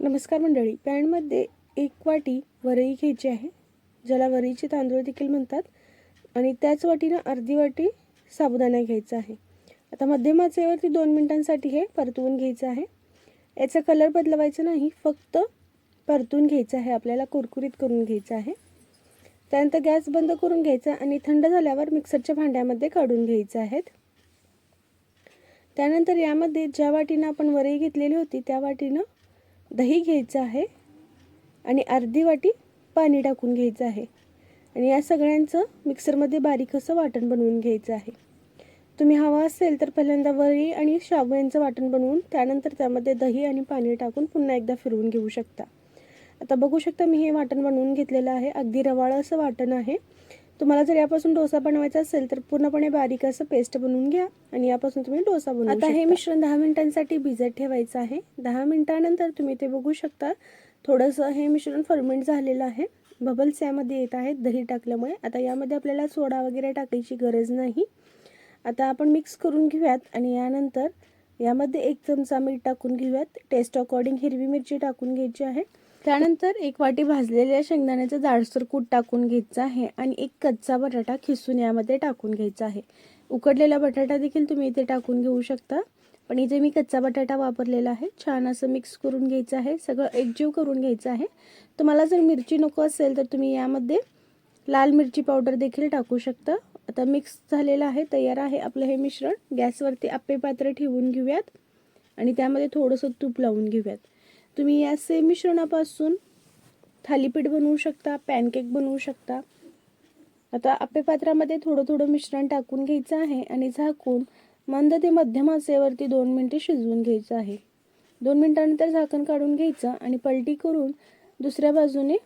नमस्कार मंडळी. पॅनमध्ये एक वाटी वरई घ्यायची आहे. ज्याला वरईचे तांदूळ देखील म्हणतात. आणि त्याच वाटीनं अर्धी वाटी साबुदाणा घ्यायचा आहे. आता मध्यम आचेवरती दोन मिनिटांसाठी हे परतवून घ्यायचं आहे. याचा कलर बदलवायचा नाही. फक्त परतून घ्यायचं आहे. आपल्याला कुरकुरीत करून घ्यायचं आहे. त्यानंतर गॅस बंद करून घ्यायचा आणि थंड झाल्यावर मिक्सरच्या भांड्यामध्ये काढून घ्यायचं आहेत. त्यानंतर यामध्ये ज्या वाटीनं आपण वरई घेतलेली होती त्या वाटीनं दही घ्यायचं आहे आणि अर्धी वाटी पाणी टाकून घ्यायचं आहे. आणि या सगळ्यांचं मिक्सरमध्ये बारीक असं वाटण बनवून घ्यायचं आहे. तुम्ही हवा असेल तर पहिल्यांदा वरी आणि शाबू यांचं वाटण बनवून त्यानंतर त्यामध्ये दही आणि पाणी टाकून पुन्हा एकदा फिरवून घेऊ शकता. आता बघू शकता मी हे वाटण बनवून घेतलेलं आहे. अगदी रवाळ असं वाटण आहे. तुम्हाला जर यापासून डोसा बनवायचा असेल तर पूर्णपणे बारीक असं पेस्ट बनवून घ्या आणि यापासून तुम्ही डोसा बनवू आता हे मिश्रण दहा मिनिटांसाठी भिजत ठेवायचं आहे. दहा मिनिटानंतर तुम्ही ते बघू शकता. थोडंसं हे मिश्रण फर्मेंट झालेलं आहे. बबल्स यामध्ये येत आहेत दही टाकल्यामुळे. आता यामध्ये आपल्याला सोडा वगैरे टाकायची गरज नाही. आता आपण मिक्स करून घेऊयात आणि यानंतर यामध्ये एक चमचा मीठ टाकून घेऊयात. टेस्ट अकॉर्डिंग हिरवी मिरची टाकून घ्यायची आहे. त्यानंतर एक वाटी भाजलेल्या शेंगदाण्याचं जाडसर कूट टाकून घ्यायचं आहे आणि एक कच्चा बटाटा खिसून यामध्ये टाकून घ्यायचा आहे. उकडलेला बटाटा देखील तुम्ही इथे टाकून घेऊ शकता. पण इथे मी कच्चा बटाटा वापरलेला आहे. छान असं मिक्स करून घ्यायचं आहे. सगळं एकजीव करून घ्यायचं आहे. तुम्हाला जर मिरची नको असेल तर तुम्ही यामध्ये लाल मिरची पावडर देखील टाकू शकता. आता मिक्स झालेलं आहे. तयार आहे आपलं हे मिश्रण. गॅसवरती आप्पे पात्र ठेवून घेऊयात. आणि त्यामध्ये थोडंसं तूप लावून घेऊयात. तुम्ही या सेम मिश्रणापासून थालीपीठ बनवू शकता पॅनकेक बनवू शकता. आता आप्पे पात्रामध्ये थोडं थोडं मिश्रण टाकून घ्यायचं आहे आणि झाकून मंद ते मध्यम आचेवरती दोन मिनटे शिजवून घ्यायचं आहे. दोन मिनटानंतर झाकण काढून घ्यायचं आणि पलटी करून दुसऱ्या बाजूने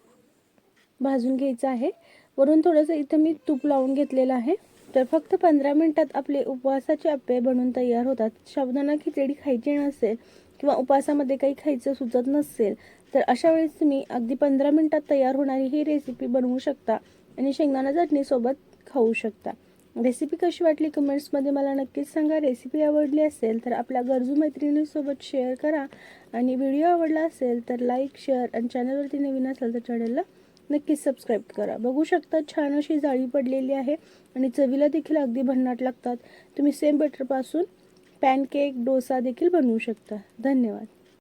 भाजून घ्यायचं आहे. वरून थोडंसं इथं मी तूप लावून घेतलेलं आहे. तर फक्त पंधरा मिनटात आपले उपवासाचे अप्पे बनून तयार होतात. साबुदाणा खिचडी खायची नसेल किंवा उपवासामध्ये काही खायचं सुचत नसेल तर अशा वेळेस तुम्ही अगदी पंधरा मिनटात तयार होणारी ही रेसिपी बनवू शकता आणि शेंगदाणा चटणीसोबत खाऊ शकता. रेसिपी कशी वाटली कमेंट्समध्ये मला नक्कीच सांगा. रेसिपी आवडली असेल तर आपल्या गरजू मैत्रिणीसोबत शेअर करा आणि व्हिडिओ आवडला असेल तर लाईक शेअर आणि चॅनलवरती नवीन असेल तर चॅनलला नक्कीच सबस्क्राईब करा. बघू शकता छान अशी जाळी पडलेली आहे आणि चवीला देखील अगदी भन्नाट लागतात. तुम्ही सेम बटरपासून पॅनकेक डोसा देखील बनवू शकता. धन्यवाद.